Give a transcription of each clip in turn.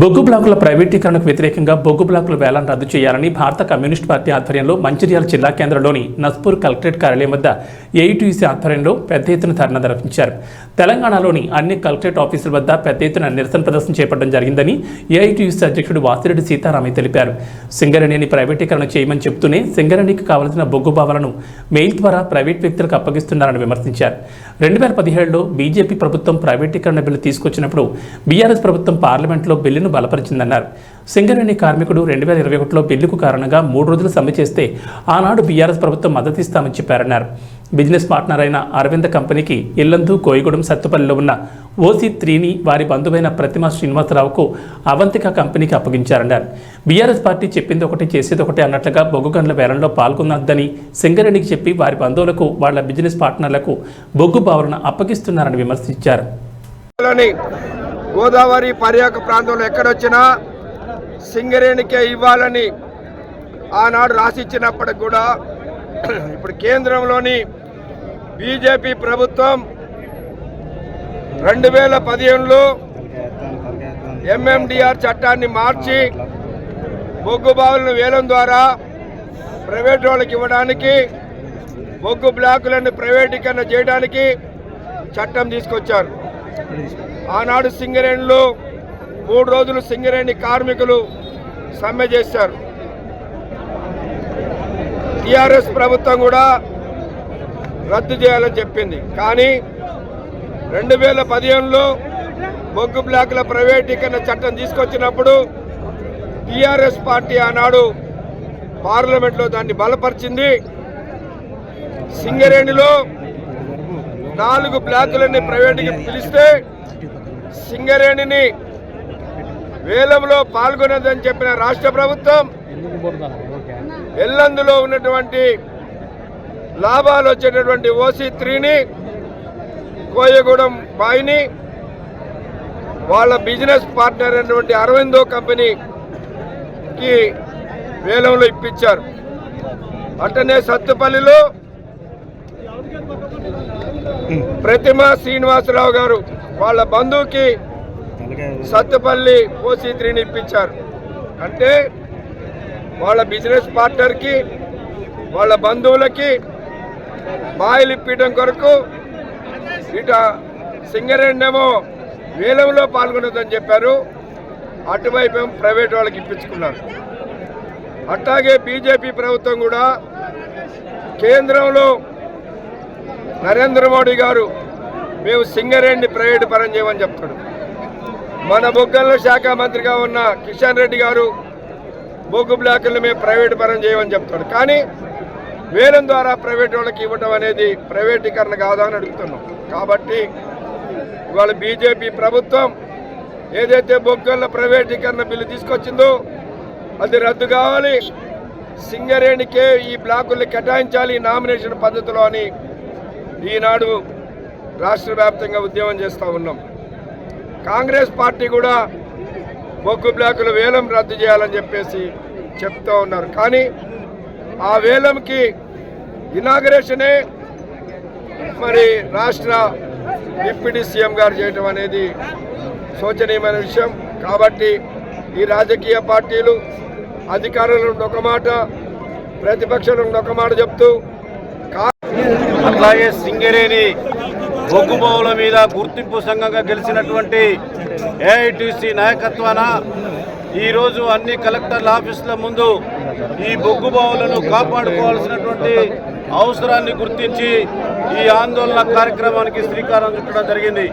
బొగ్గు బ్లాకుల ప్రైవేటీకరణకు వ్యతిరేకంగా బొగ్గు బ్లాకుల వేలాన్ని రద్దు చేయాలని భారత కమ్యూనిస్ట్ పార్టీ ఆధ్వర్యంలో మంచిర్యాల జిల్లా కేంద్రంలోని నస్పూర్ కలెక్టరేట్ కార్యాలయం వద్ద ఏఐటీయూసీ ఆధ్వర్యంలో పెద్ద ఎత్తున ధర్నా నిర్వహించారు. తెలంగాణలోని అన్ని కలెక్టరేట్ ఆఫీసుల వద్ద పెద్ద ఎత్తున నిరసన ప్రదర్శన చేపట్టడం జరిగిందని ఏఐటీయూసీ అధ్యక్షుడు వాసిరెడ్డి సీతారామయ్య తెలిపారు. సింగరేణిని ప్రైవేటీకరణ చేయమని చెబుతూనే సింగరేణికి కావలసిన బొగ్గు భావాలను మెయిల్ ద్వారా ప్రైవేట్ వ్యక్తులకు అప్పగిస్తున్నారని విమర్శించారు. రెండు వేల పదిహేడులో బీజేపీ ప్రభుత్వం ప్రైవేటీకరణ బిల్లు తీసుకొచ్చినప్పుడు బీఆర్ఎస్ ప్రభుత్వం పార్లమెంట్లో బిల్లును బలపరిచిందన్నారు. సింగరేణి కార్మికుడు రెండు వేల ఇరవై ఒకటిలో బిల్లుకు కారణంగా మూడు రోజులు సమ్మె చేస్తే ఆనాడు బీఆర్ఎస్ ప్రభుత్వం మద్దతు ఇస్తామని చెప్పారన్నారు. బిజినెస్ పార్ట్నర్ అయిన అరవింద కంపెనీకి ఇల్లందు కోయగూడెం సత్తుపల్లిలో ఉన్న ఓసీ త్రీని వారి బంధువైన ప్రతిమ శ్రీనివాసరావుకు అవంతిక కంపెనీకి అప్పగించారన్నారు. బీఆర్ఎస్ పార్టీ చెప్పింది ఒకటి చేసేది ఒకటి అన్నట్లుగా బొగ్గు గనుల వేలంలో పాల్గొనొద్దని సింగరేణికి చెప్పి వారి బంధువులకు వాళ్ళ బిజినెస్ పార్ట్నర్లకు బొగ్గు బావులను అప్పగిస్తున్నారని విమర్శించారు. గోదావరి పర్యాక ప్రాంతంలో ఎక్కడొచ్చినా సింగరేణికే ఇవ్వాలని ఆనాడు రాసిచ్చినప్పటికి కూడా ఇప్పుడు కేంద్రంలోని బీజేపీ ప్రభుత్వం రెండు వేల పదిహేనులో ఎంఎండిఆర్ చట్టాన్ని మార్చి బొగ్గు బావులను వేలం ద్వారా ప్రైవేట్ వాళ్ళకి ఇవ్వడానికి బొగ్గు బ్లాకులను ప్రైవేటీకరణ చేయడానికి చట్టం తీసుకొచ్చారు. ఆనాడు సింగరేణిలో మూడు రోజులు సింగరేణి కార్మికులు సమ్మె చేశారు. టిఆర్ఎస్ ప్రభుత్వం కూడా రద్దు చేయాలని చెప్పింది. కానీ రెండు వేల పదిహేనులో బొగ్గు బ్లాకుల ప్రైవేటీకరణ చట్టం తీసుకొచ్చినప్పుడు టిఆర్ఎస్ పార్టీ ఆనాడు పార్లమెంట్లో దాన్ని బలపరిచింది. సింగరేణిలో నాలుగు బ్లాకులని ప్రైవేటుకి పిలిస్తే సింగరేణిని వేలంలో పాల్గొనదని చెప్పిన రాష్ట్ర ప్రభుత్వం ఎల్లందులో ఉన్నటువంటి లాభాలు వచ్చేటటువంటి ఓసీ త్రీని కోయగూడెం బాయిని వాళ్ళ బిజినెస్ పార్ట్నర్ అయినటువంటి అరవిందో కంపెనీకి వేలంలో ఇప్పించారు. అట్టనే సత్తుపల్లిలో ప్రతిమ శ్రీనివాసరావు గారు వాళ్ళ బంధువుకి సత్తుపల్లి ఓసీ త్రీని ఇప్పించారు. అంటే వాళ్ళ బిజినెస్ పార్ట్నర్కి వాళ్ళ బంధువులకి బాయిలు కొరకు ఇట సింగరేణేమో వేలంలో పాల్గొనదని చెప్పారు. అటువైపు ఏమో ప్రైవేట్ వాళ్ళకి ఇప్పించుకున్నారు. అట్లాగే బీజేపీ ప్రభుత్వం కూడా కేంద్రంలో నరేంద్ర మోడీ గారు మేము సింగరేణిని ప్రైవేటు పరం చేయమని చెప్తాడు మన బొగ్గల్లో శాఖ మంత్రిగా ఉన్న కిషన్ రెడ్డి గారు బొగ్గు బ్లాకులను మేము ప్రైవేటు పరం చేయమని చెప్తాడు కానీ వేలం ద్వారా ప్రైవేట్ వాళ్ళకి ఇవ్వటం అనేది ప్రైవేటీకరణ కాదా అని అడుగుతున్నాం. కాబట్టి ఇవాళ బీజేపీ ప్రభుత్వం ఏదైతే బొగ్గల ప్రైవేటీకరణ బిల్లు తీసుకొచ్చిందో అది రద్దు కావాలి. సింగరేణికే ఈ బ్లాకుల్ని కేటాయించాలి నామినేషన్ పద్ధతిలో అని ఈనాడు రాష్ట్ర వ్యాప్తంగా ఉద్యమం చేస్తూ ఉన్నాం. కాంగ్రెస్ పార్టీ కూడా బొగ్గు బ్లాకుల వేలం రద్దు చేయాలని చెప్పేసి చెప్తూ ఉన్నారు. కానీ ఆ వేలంకి ఇనాగరేషనే మరి రాష్ట్ర డిప్యూటీ సీఎం గారు చేయటం అనేది శోచనీయమైన విషయం. కాబట్టి ఈ రాజకీయ పార్టీలు అధికారులు ఒక మాట ప్రతిపక్షాలు ఒక మాట చెప్తూ అట్లాగే సింగరేణి బొగ్గు బావుల మీద గుర్తింపు సంఘంగా గెలిచినటువంటి ఏఐటీసీ నాయకత్వాన ఈరోజు అన్ని కలెక్టర్ల ఆఫీసుల ముందు ఈ బొగ్గు బావులను కాపాడుకోవాల్సినటువంటి అవసరాన్ని గుర్తించి ఈ ఆందోళన కార్యక్రమానికి శ్రీకారం చుట్టడం జరిగింది.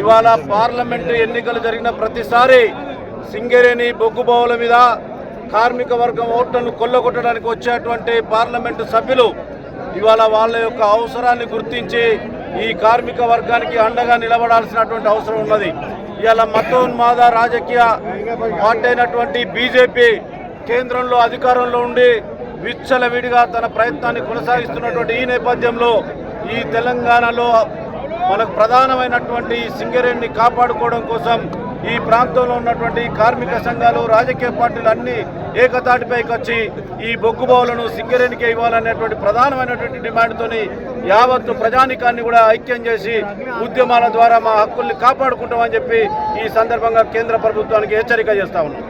ఇవాళ పార్లమెంటు ఎన్నికలు జరిగిన ప్రతిసారి సింగరేణి బొగ్గుబావుల మీద కార్మిక వర్గం ఓట్లను కొల్లగొట్టడానికి వచ్చేటువంటి పార్లమెంటు సభ్యులు ఇవాళ వాళ్ళ యొక్క అవసరాన్ని గుర్తించి ఈ కార్మిక వర్గానికి అండగా నిలబడాల్సినటువంటి అవసరం ఉన్నది. ఇవాళ మతోన్మాద రాజకీయ పార్టీ అయినటువంటి బీజేపీ కేంద్రంలో అధికారంలో ఉండి విచ్చలవిడిగా తన ప్రయత్నాన్ని కొనసాగిస్తున్నటువంటి ఈ నేపథ్యంలో ఈ తెలంగాణలో మనకు ప్రధానమైనటువంటి సింగరేణిని కాపాడుకోవడం కోసం ఈ ప్రాంతంలో ఉన్నటువంటి కార్మిక సంఘాలు రాజకీయ పార్టీలు అన్ని ఏకతాటిపైకి వచ్చి ఈ బొగ్గు బావులను సింగరేణికే ఇవ్వాలనేటువంటి ప్రధానమైనటువంటి డిమాండ్తోని యావత్తు ప్రజానికాన్ని కూడా ఐక్యం చేసి ఉద్యమాల ద్వారా మా హక్కుల్ని కాపాడుకుంటామని చెప్పి ఈ సందర్భంగా కేంద్ర ప్రభుత్వానికి హెచ్చరిక చేస్తా ఉన్నాం.